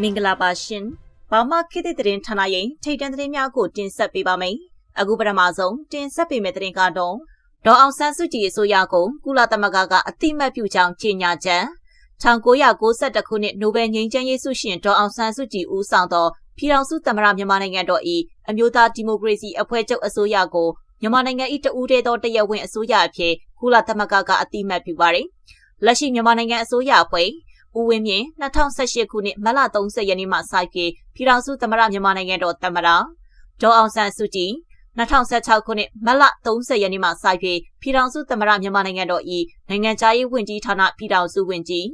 မင်္ဂလာပါရှင်။ဘာမှခေတ်သစ်သတင်းဌာနရဲ့ထိတ်တန့်သတင်းများကိုတင်ဆက်ပေးပါမယ်။အခုပထမဆုံးတင်ဆက်ပေးမယ့်သတင်းကတော့ဒေါ်အောင်ဆန်းစုကြည်အစိုးရကိုကုလသမဂ္ဂကအတိမတ်ပြုကြောင်းကြေညာချက်1992ခုနှစ်နိုဘယ်ငြိမ်းချမ်းရေးဆုရှင်ဒေါ်အောင်ဆန်းစုကြည်ဦးဆောင်သောပြည်ထောင်စုသမ္မတမြန်မာနိုင်ငံတော်၏အမျိုးသားဒီမိုကရေစီအဖွဲ့ချုပ်အစိုးရကိုမြန်မာနိုင်ငံ၏တဦးတည်းသောတရားဝင်အစိုးရအဖြစ်ကုလသမဂ္ဂကအတိမတ်ပြုပါတယ်။လက်ရှိမြန်မာနိုင်ငံအစိုးရအဖွဲ့ ဦးဝင်းမြင့်2018ခုနှစ်မတ်လ30ရက်နေ့မှစပြီးပြည်ထောင်စုသမ္မတမြန်မာနိုင်ငံတော်သမ္မတဒေါ်အောင်ဆန်းစုကြည်2016ခုနှစ်မတ်လ30ရက်နေ့မှစပြီးပြည်ထောင်စုသမ္မတမြန်မာနိုင်ငံတော်၏နိုင်ငံခြားရေးဝန်ကြီးဌာနပြည်ထောင်စုဝန်ကြီး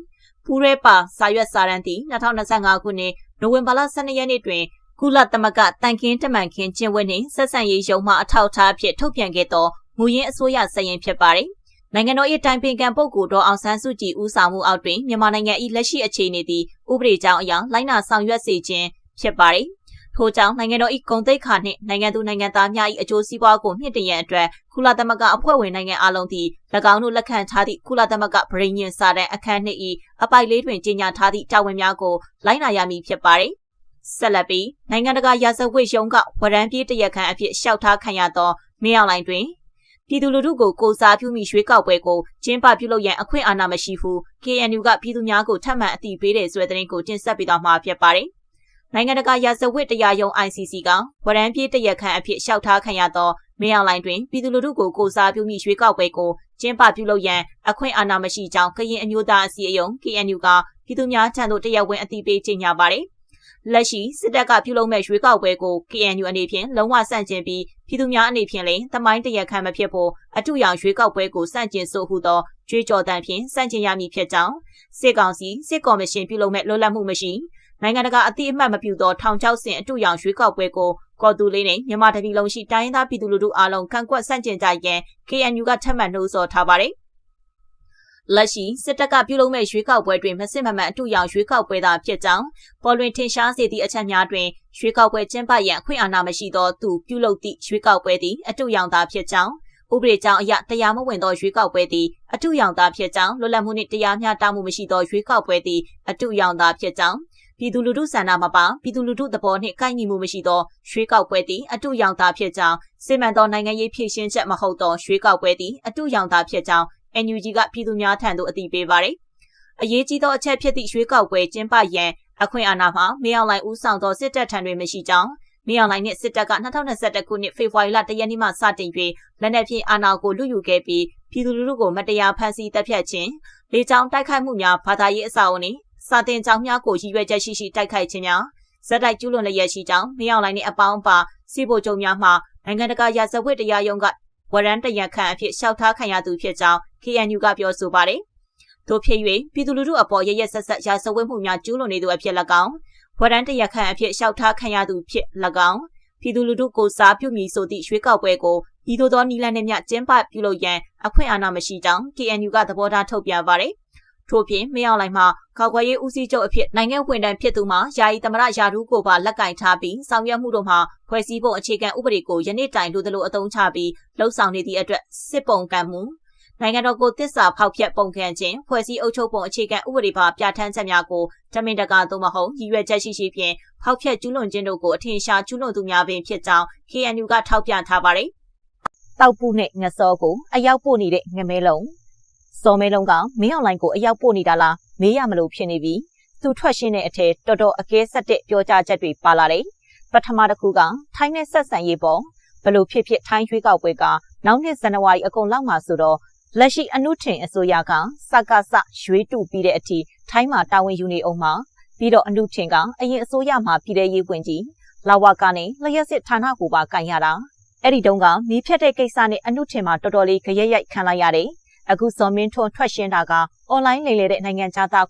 ဖူးရဲပါစာရွက်စာတမ်းသည့်2025ခုနှစ်နိုဝင်ဘာလ12ရက်နေ့တွင်ကုလသမဂ္ဂတန်ခင်းတမန်ခင်းကျင်းဝတ်နှင့်ဆက်ဆံရေးရုံးမှအထောက်အထားအဖြစ်ထုတ်ပြန်ခဲ့သောမူရင်းအစိုးရစရင်ဖြစ်ပါသည် နိုင်ငံတော်၏တိုင်ပင်ခံပုဂ္ဂိုလ်တော်အောင်ဆန်းစုကြည်ဦးဆောင်မှုအောက်တွင်မြန်မာနိုင်ငံ၏လက်ရှိအခြေအနေသည်ဥပဒေကြောင်းအရလိုင်းနာဆောင်ရွက်စေခြင်းဖြစ်ပါသည်ထို့ကြောင့်နိုင်ငံတော်၏ဂုဏ်သိက္ခာနှင့်နိုင်ငံသူနိုင်ငံသားများ၏အကျိုးစီးပွားကိုမြင့်တင်ရန်အတွက်ကုလသမဂ္ဂအဖွဲ့ဝင်နိုင်ငံအလုံးသည်၎င်းတို့လက်ခံထားသည့်ကုလသမဂ္ဂဗြိညင်စာတမ်းအခန်းနှစ်၏အပိုက်လေးတွင်ကြေညာထားသည့်တာဝန်များကိုလိုက်နာရမည်ဖြစ်ပါသည်ဆက်လက်ပြီးနိုင်ငံတကာရာဇဝတ်ရုံးကဝရမ်းပြေးတရက်ခန့်အဖြစ်ရှောက်ထားခံရသောမင်းအောင်လိုင်တွင် ပြည်သူလူထုကိုကိုစားပြုမိရွေးကောက်ပွဲကိုကျင်းပပြုလုပ်ရန်အခွင့်အာဏာမရှိဘူး KNU ကပြည်သူများကိုထပ်မံအသိပေးတဲ့ဆိုတဲ့သတင်းကိုတင်ဆက်ပေးသွားမှာဖြစ်ပါတယ်။နိုင်ငံတကာရာဇဝတ်တရားရုံး ICC ကဝရမ်းပြေးတရက်ခန့်အဖြစ်ရှောက်ထားခံရသောမင်းအောင်လိုင်တွင်ပြည်သူလူထုကိုကိုစားပြုမိရွေးကောက်ပွဲကိုကျင်းပပြုလုပ်ရန်အခွင့်အာဏာမရှိကြောင်းကရင်အမျိုးသားအစည်းအရုံး KNU ကပြည်သူများထံသို့တရားဝင်အသိပေးကြေညာပါတယ်။ လက်ရှိစစ်တပ်ကပြုလုပ်မဲ့ရွေးကောက်ပွဲကို KNU အနေဖြင့်လုံးဝဆန့်ကျင်ပြီးပြည်သူများအနေဖြင့်လည်းတမိုင်းတရခန့်မဖြစ်ဖို့အထူးရောင်ရွေးကောက်ပွဲကိုဆန့်ကျင်ဆိုဟုသောကြွေးကြော်တမ်းဖြင့်ဆန့်ကျင်ရမည်ဖြစ်ကြောင်းစစ်ကောင်စီစစ်ကော်မရှင်ပြုလုပ်မဲ့လွတ်လပ်မှုမရှိနိုင်ငံတကာအသိအမှတ်မပြုသောထောင်ချောက်ဆင်အထူးရောင်ရွေးကောက်ပွဲကိုကော်တူလေးနဲ့မြန်မာတပြည်လုံးရှိတိုင်းရင်းသားပြည်သူလူထုအားလုံးကန့်ကွက်ဆန့်ကျင်ကြရန် KNU ကထပ်မံနှိုးဆော်ထားပါတယ်။ လက်ရှိစစ်တပ်ကပြုလုပ်မဲ့ရွေးကောက်ပွဲတွင်မစစ်မမှန်အထူးရောင်ရွေးကောက်ပွဲသာဖြစ်ကြောင်းပေါ်လွင်ထင်ရှားစေသည့်အချက်များတွင်ရွေးကောက်ပွဲကျင်းပရန်အခွင့်အာဏာမရှိသောသူပြုလုပ်သည့်ရွေးကောက်ပွဲသည်အထူးရောင်သာဖြစ်ကြောင်းဥပဒေကြောင့်အရတရားမဝင်သောရွေးကောက်ပွဲသည်အထူးရောင်သာဖြစ်ကြောင်းလွတ်လပ်မှုနှင့်တရားမျှတမှုမရှိသောရွေးကောက်ပွဲသည်အထူးရောင်သာဖြစ်ကြောင်းပြည်သူလူထုဆန္ဒမပါပြည်သူလူထုသဘောနှင့်ကိုက်ညီမှုမရှိသောရွှေကောက်ပွဲသည်အတူရောင်သာဖြစ်ကြောင်းစစ်မှန်သောနိုင်ငံရေးဖြည့်ရှင်းချက်မဟုတ်သောရွှေကောက်ပွဲသည်အတူရောင်သာဖြစ်ကြောင်း NUG ကပြည်သူများထံသို့အသိပေးပါတယ်။အရေးကြီးသောအချက်ဖြစ်သည့်ရွေးကောက်ပွဲကျင်းပရန်အခွင့်အာဏာမှာမင်းအောင်လှိုင်ဦးဆောင်သောစစ်တပ်ထံတွင်မရှိကြောင်းမင်းအောင်လှိုင်နှင့်စစ်တပ်က2021ခုနှစ်ဖေဖော်ဝါရီလတရက်နေ့မှစတင်၍လက်နက်ဖြင့်အာဏာကိုလူယူခဲ့ပြီးပြည်သူလူထုကိုမတရားဖမ်းဆီးတပ်ဖြတ်ခြင်းလေကြောင်းတိုက်ခိုက်မှုများဘာသာရေးအဆောက်အအုံနှင့်စာတင်ကြောင်းများကိုရည်ရွယ်ချက်ရှိရှိတိုက်ခိုက်ခြင်းများဇက်တိုက်ကျူးလွန်လျက်ရှိကြောင်းမင်းအောင်လှိုင်နှင့်အပေါင်းပါစီဗိုလ်ချုပ်များမှနိုင်ငံတကာရာဇဝတ်တရားရုံးက ဝရန်တရခန့်အဖြစ်ရှောက်ထားခံရသူဖြစ်ကြောင်း KNU ကပြောဆိုပါတယ်။ထို့ဖြစ်၍ပြည်သူလူထုအပေါ်ရရဆက်ဆက်ရာဇဝတ်မှုများကျူးလွန်နေသူအဖြစ်၎င်းဝရန်တရခန့်အဖြစ်ရှောက်ထားခံရသူဖြစ်၎င်းပြည်သူလူထုကိုစားပြုမည်ဆိုသည့်ရွေးကောက်ပွဲကိုဤသို့သောနီလန်နှင့်မြကျင်းပပြုလုပ်ရန်အခွင့်အာဏာမရှိကြောင်း KNU ကသဘောထားထုတ်ပြန်ပါတယ်။ ထို့ပြင်မင်းအောင်လှိုင်မှခောက်ခွဲရေးဦးစီးချုပ်အဖြစ်နိုင်ငံဝန်ထမ်းဖြစ်သူမှယာယီသမရယာဒူးကိုပါလက်ကင်ထားပြီးဆောင်ရွက်မှုတို့မှာဖွဲ့စည်းပုံအခြေခံဥပဒေကိုယနေ့တိုင်လိုသလိုအသုံးချပြီးလှုပ်ဆောင်နေသည့်အတွက်စစ်ပုံကံမှုနိုင်ငံတော်ကိုတစ္ဆာဖောက်ဖျက်ပုံခံခြင်းဖွဲ့စည်းအုပ်ချုပ်ပုံအခြေခံဥပဒေပါပြဋ္ဌာန်းချက်များကိုတမင်တကာသို့မဟုတ်ရည်ရွယ်ချက်ရှိရှိဖြင့်ဖောက်ဖျက်ကျူးလွန်ခြင်းတို့ကိုအထင်ရှားကျူးလွန်သူများပင်ဖြစ်ကြောင်း KNU ကထောက်ပြထားပါတယ်။တောက်ပူနဲ့ငစောကိုအရောက်ပို့နေတဲ့ငမဲလုံး စော်မဲလုံးကမင်းအောင်လိုင်းကိုအရောက်ပို့နေတာလားမေးရမလို့ဖြစ်နေပြီသူထွက်ရှင်းတဲ့အထက်တော်တော်အကဲဆက်တဲ့ပြောကြားချက်တွေပါလာတယ်ပထမတစ်ခုကထိုင်းနဲ့ဆက်ဆံရေးပေါ်ဘလို့ဖြစ်ဖြစ်ထိုင်းရွေးကောက်ပွဲကနောက်နှစ်ဇန်နဝါရီအကုန်လောက်မှာဆိုတော့လက်ရှိအနုထင်အစိုးရကစကားစရွေးတူပြီးတဲ့အထိထိုင်းမှာတာဝန်ယူနေအောင်မှာပြီးတော့အနုထင်ကအရင်အစိုးရမှာပြည်ထရေးဝင်ကြီးလာဝကနေလျှက်စစ်ဌာနကိုပါကန်ရတာအဲ့ဒီတုန်းကမီးဖြတ်တဲ့ကိစ္စနဲ့အနုထင်မှာတော်တော်လေးကြရက်ရိုက်ခံလိုက်ရတယ် အခုစော်မင်းထွန်းထွက်ရှင်းတာကအွန်လိုင်းလိမ်လေတဲ့နိုင်ငံခြားသား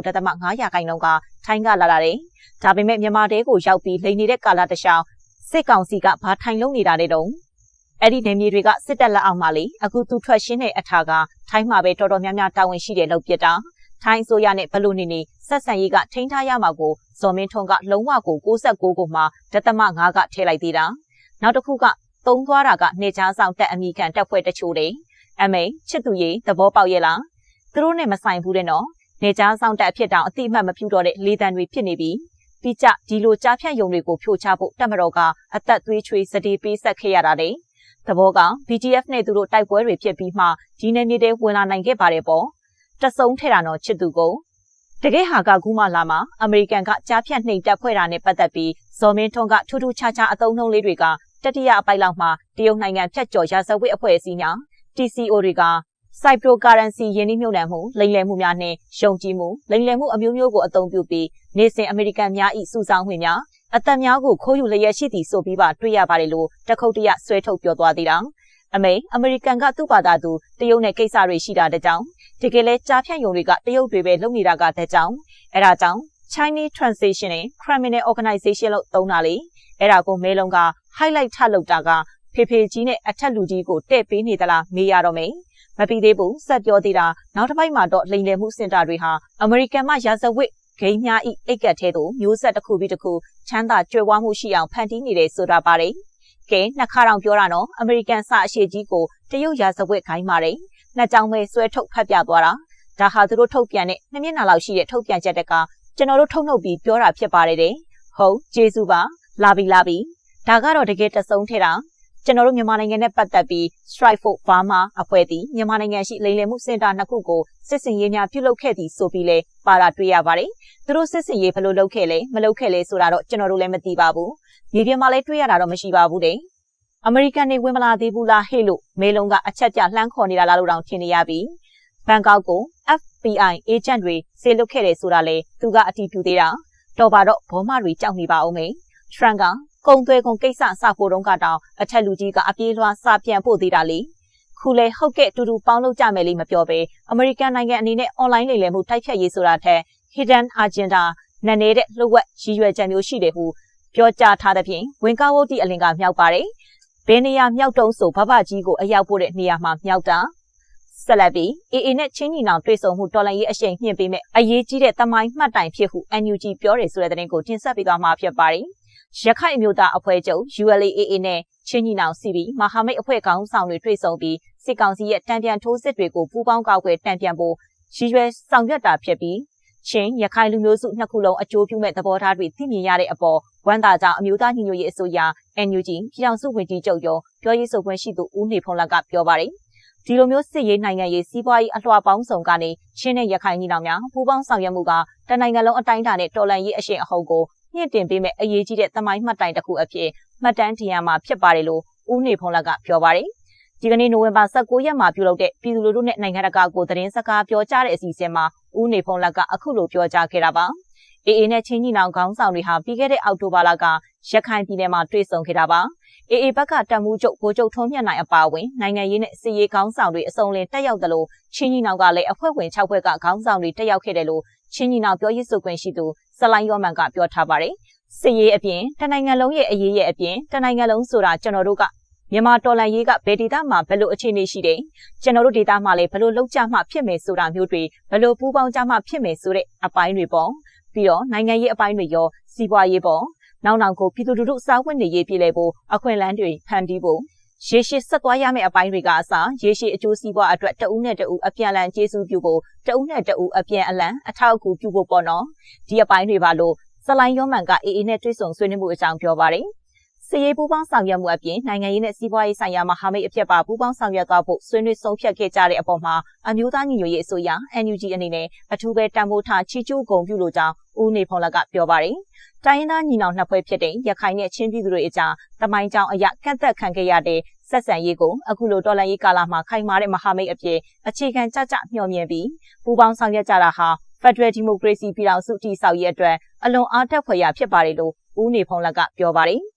69.5ရာခိုင်နှုန်းကထိုင်းကလာတာတယ်။ဒါပေမဲ့မြန်မာတဲကိုရောက်ပြီးလိမ်နေတဲ့ကာလတခြားစစ်ကောင်စီကဘာထိုင်လုံးနေတာလဲတုံးအဲ့ဒီနေမြေတွေကစစ်တပ်လက်အောက်မှာလေအခုသူထွက်ရှင်းတဲ့အထာကထိုင်းမှာပဲတော်တော်များများတာဝန်ရှိတယ်လို့ပြတာထိုင်းအစိုးရနဲ့ဘလို့နေနေဆက်ဆံရေးကထိန်းထားရမှာကိုဇော်မင်းထွန်းကလုံးဝကို69ကိုမှဒသမ9ကထည့်လိုက်သေးတာနောက်တစ်ခုကသုံးသွားတာကနေချားဆောင်တက်အမိခံတက်ဖွဲ့တချို့တယ် အမေချစ်သူရေသဘောပေါက်ရဲ့လားသူတို့နဲ့မဆိုင်ဘူးတဲ့နော်နေချားဆောင်တက်အဖြစ်တောင်အတိအမှတ်မပြုတော့တဲ့လေတံတွေဖြစ်နေပြီပြီးကြဒီလိုကြားဖြန့်ယုံတွေကိုဖြိုချဖို့တပ်မတော်ကအသက်သွေးချွေးစတေးပေးဆက်ခဲ့ရတာလေသဘောက BGF နဲ့သူတို့တိုက်ပွဲတွေဖြစ်ပြီးမှဒီနယ်မြေတွေဝင်လာနိုင်ခဲ့ပါတယ်ပေါ့တဆုံထဲတာတော့ချစ်သူကိုတကယ်ဟာကကူးမလာမှာအမေရိကန်ကကြားဖြတ်နှိမ်တက်ဖွဲ့တာနဲ့ပတ်သက်ပြီးဇော်မင်းထွန်းကထူးထူးခြားခြားအသုံးနှုန်းလေးတွေကတတိယအပိုက်လောက်မှာတရုတ်နိုင်ငံဖြတ်ကျော်ရာဇဝတ်အဖွဲ့အစည်းညာ TCO တွေက Cryptocurrency ယင်းနှိမ့်ညွှန်မှုလိမ်လည်မှုများနှင့်ယုံကြည်မှုလိမ်လည်မှုအမျိုးမျိုးကိုအသုံးပြုပြီးနေစဉ်အမေရိကန်များ၏စုဆောင်ဝင်များအသက်များကိုခိုးယူလျက်ရှိသည်ဆိုပြီးပါတွေ့ရပါတယ်လို့တခုတ်တရဆွဲထုတ်ပြောသွားသေးတာအမေအမေရိကန်ကသူ့ဘာသာသူတရုတ်နဲ့ကိစ္စတွေရှိတာတဲ့ကြောင့်တကယ်လဲကြားဖြန့်ယုံတွေကတရုတ်တွေပဲလုပ်နေတာကတဲ့ကြောင့်အဲဒါကြောင့် Chinese Translation နဲ့ Criminal Organization လို့သုံးတာလေအဲ့ဒါကိုမဲလုံးက highlight ထလုပ်တာက ဖေဖေကြီးနဲ့အထက်လူကြီးကိုတဲ့ပေးနေသလားမေးရတော့မယ်မပြီးသေးဘူးဆက်ပြောသေးတာနောက်တစ်ပိုက်မှာတော့လိန်လည်မှုစင်တာတွေဟာအမေရိကန်မှရာဇဝတ်ဂိမ်းများဤအိတ်ကတ်ထဲသို့မျိုးဆက်တစ်ခုပြီးတစ်ခုချမ်းသာကြွယ်ဝမှုရှိအောင်ဖန်တီးနေတယ်ဆိုတာပါတယ်ကဲနှစ်ခါတောင်ပြောတာနော်အမေရိကန်စအရှိကြီးကိုတရုတ်ရာဇဝတ်ခိုင်းပါတယ်နှစ်ကြောင်ပဲဆွဲထုတ်ဖတ်ပြသွားတာဒါဟာသူတို့ထုတ်ပြန်တဲ့နှစ်မျက်နှာလောက်ရှိတဲ့ထုတ်ပြန်ချက်တက်ကကျွန်တော်တို့ထုတ်နှုတ်ပြီးပြောတာဖြစ်ပါတယ်တဲ့ဟုတ်ကျေးဇူးပါလာပြီလာပြီဒါကတော့တကယ်တဆုံးထဲတာ ကျွန်တော်တို့မြန်မာနိုင်ငံနဲ့ပတ်သက်ပြီး Strike for Burma အဖွဲ့သည်မြန်မာနိုင်ငံရှိလိမ်လည်မှုစင်တာနှစ်ခုကိုစစ်စင်ရေးများပြုလုပ်ခဲ့သည်ဆိုပြီးလဲပါတာတွေ့ရပါတယ်။သူတို့စစ်စင်ရေးဘယ်လိုလုပ်ခဲ့လဲမလုပ်ခဲ့လဲဆိုတာတော့ကျွန်တော်တို့လည်းမသိပါဘူး။မြေပြင်မှာလည်းတွေ့ရတာတော့မရှိပါဘူးတဲ့။အမေရိကန်တွေဝင်မလာသေးဘူးလားဟဲ့လို့မေလုံးကအချက်ကြလှမ်းခေါ်နေတာလားလို့တောင်ထင်နေရပြီ။ဘန်ကောက်ကို FBI agent တွေဆေးလွတ်ခဲ့တယ်ဆိုတာလေသူကအတီးပြူသေးတာတော်ပါတော့ဘောမတွေကြောက်နေပါအောင်မေထရန့်က ကုံသွဲကုံကိစ္စစဖို့တုန်းကတောင်အထက်လူကြီးကအပြေးလွှားစပြန်ဖို့သေးတာလေခုလေဟုတ်ကဲ့တူတူပေါင်းလုပ်ကြမယ်လိမမပြောပဲအမေရိကန်နိုင်ငံအနေနဲ့ online လိမ်လည်မှုတိုက်ဖြတ်ရေးဆိုတာထက် hidden agenda နာနေတဲ့လှုပ်ဝက်ရည်ရွယ်ချက်မျိုးရှိတယ်ဟုပြောကြားထားတဲ့ဖြင့်ဝင်ကားဝုတ်တီအလင်ကမြောက်ပါတယ်ဘယ်နေရာမြောက်တုံးဆိုဘဘကြီးကိုအရောက်ပို့တဲ့နေရာမှာမြောက်တာဆက်လက်ပြီး AA နဲ့ချင်းညီနောင်တွေ့ဆုံမှုတော်လှန်ရေးအရှိန်မြင့်ပေးမဲ့အရေးကြီးတဲ့တမိုင်းမှတ်တိုင်ဖြစ်ဟု NUG ပြောတယ်ဆိုတဲ့သတင်းကိုတင်ဆက်ပေးသွားမှာဖြစ်ပါတယ် ရခိုင်မျိုးသားအဖွဲ့ချုပ် ULAA နဲ့ချင်းညီနောင်စီဘီမဟာမိတ်အဖွဲ့ခေါင်းဆောင်တွေတွေ့ဆုံပြီးစစ်ကောင်စီရဲ့တံပြန်ထိုးစစ်တွေကိုပူးပေါင်းကောက်ွယ်တံပြန်ဖို့ရည်ရွယ်ဆောင်ရွက်တာဖြစ်ပြီးချင်းရခိုင်လူမျိုးစုနှစ်ခုလုံးအကျိုးပြုမဲ့သဘောထားတွေသိမြင်ရတဲ့အပေါ်ဝန်တာကြောင့်အမျိုးသားညီညွတ်ရေးအစိုးရ NUG ပြည်ထောင်စုဝန်ကြီးချုပ်ရုံးပြောရေးဆိုခွင့်ရှိသူဦးနေဖုံးလက်ကပြောပါတယ်ဒီလိုမျိုးစစ်ရေးနိုင်ငံရေးစီးပွားရေးအလှော်ပေါင်းစုံကနေချင်းနဲ့ရခိုင်ညီနောင်များပူးပေါင်းဆောင်ရွက်မှုကတနိုင်ငံလုံးအတိုင်းအတာနဲ့တော်လှန်ရေးအရှင်အဟုတ်ကို မြင့်တင်ပေးမဲ့အရေးကြီးတဲ့သမိုင်းမှတ်တိုင်တစ်ခုအဖြစ်မှတ်တမ်းတင်ရမှာဖြစ်ပါတယ်လို့ဦးနေဖုံးလက်ကပြောပါတယ်။ဒီကနေ့နိုဝင်ဘာ16ရက်မှာပြုလုပ်တဲ့ပြည်သူလူထုနဲ့နိုင်ငံတကာကိုသတင်းစကားပြောကြားတဲ့အစီအစဉ်မှာဦးနေဖုံးလက်ကအခုလိုပြောကြားခဲ့တာပါ။ AA နဲ့ချင်းညီနောင်ခေါင်းဆောင်တွေဟာပြီးခဲ့တဲ့အောက်တိုဘာလကရခိုင်ပြည်နယ်မှာတွေ့ဆုံခဲ့တာပါ။ AA ဘက်ကတမှုချုပ်ကိုချုပ်ထုံးမြတ်နိုင်အပါအဝင်နိုင်ငံရေးနဲ့စစ်ရေးခေါင်းဆောင်တွေအစုံလင်တက်ရောက်တယ်လို့ချင်းညီနောင်ကလည်းအဖွဲ့ဝင်6ဖွဲ့ကခေါင်းဆောင်တွေတက်ရောက်ခဲ့တယ်လို့ချင်းညီနောင်ပြောရေးဆိုခွင့်ရှိသူ ဆလိုင်းယောမန်ကပြောထားပါတယ်။စစ်ရေးအပြင်တနိုင်ငံလုံးရဲ့အရေးရဲ့အပြင်တနိုင်ငံလုံးဆိုတာကျွန်တော်တို့ကမြန်မာတော်လှန်ရေးကဘယ်ဒေသမှာဘယ်လိုအခြေအနေရှိတယ်ကျွန်တော်တို့ဒေသမှာလည်းဘယ်လိုလုပ်ကြမှဖြစ်မယ်ဆိုတာမျိုးတွေဘယ်လိုပူးပေါင်းကြမှဖြစ်မယ်ဆိုတဲ့အပိုင်းတွေပေါ့ပြီးတော့နိုင်ငံရေးအပိုင်းတွေရောစီးပွားရေးပေါ့နောက်နောက်ကိုပြည်သူလူထုစားဝတ်နေရေးပြည်လဲဖို့အခွင့်အလမ်းတွေဖန်တီးဖို့ ရေရှည်ဆက်သွားရမယ့်အပိုင်းတွေကအစားရေရှည်အကျိုးစီးပွားအတွက်တဦးနဲ့တဦးအပြန်အလှန်ကျေးဇူးပြုဖို့တဦးနဲ့တဦးအပြန်အလှန်အထောက်အကူပြုဖို့ပေါ့နော်ဒီအပိုင်းတွေပါလို့ဇလိုင်းယောမန်ကအေအေနဲ့တွေ့ဆုံဆွေးနွေးမှုအကြောင်းပြောပါတယ်စီရေးပူးပေါင်းဆောင်ရွက်မှုအပြင်နိုင်ငံရေးနဲ့စီးပွားရေးဆိုင်ရာမဟာမိတ်အဖြစ်ပါပူးပေါင်းဆောင်ရွက်သွားဖို့ဆွေးနွေးဆုံးဖြတ်ခဲ့ကြတဲ့အပေါ်မှာအမျိုးသားညီညွတ်ရေးအစိုးရ NUG အနေနဲ့အထူးပဲတံမိုးထားချီးကျူးဂုဏ်ပြုလိုကြောင်းဦးနေဖုံးလကပြောပါတယ်။တိုင်းရင်းသားညီနောင်နှစ်ဖွဲ့ဖြစ်တဲ့ရခိုင်နဲ့ချင်းပြည်သူတွေအကြားတမိုင်းကြောင်အရကန့်သက်ခံခဲ့ရတဲ့ ဆက်ဆံရေးကိုအခုလိုတော်လှန်ရေးကာလမှာခိုင်မာတဲ့မဟာမိတ်အဖြစ်အခြေခံကြကြမျှော်မြင်ပြီးပူးပေါင်းဆောင်ရွက်ကြတာဟာ Federal Democracy ပြည်ထောင်စုတည်ဆောက်ရေးအတွက်အလွန်အားတက်ဖွယ်ရာဖြစ်ပါတယ်လို့ဦးနေဖုံးလကပြောပါတယ်။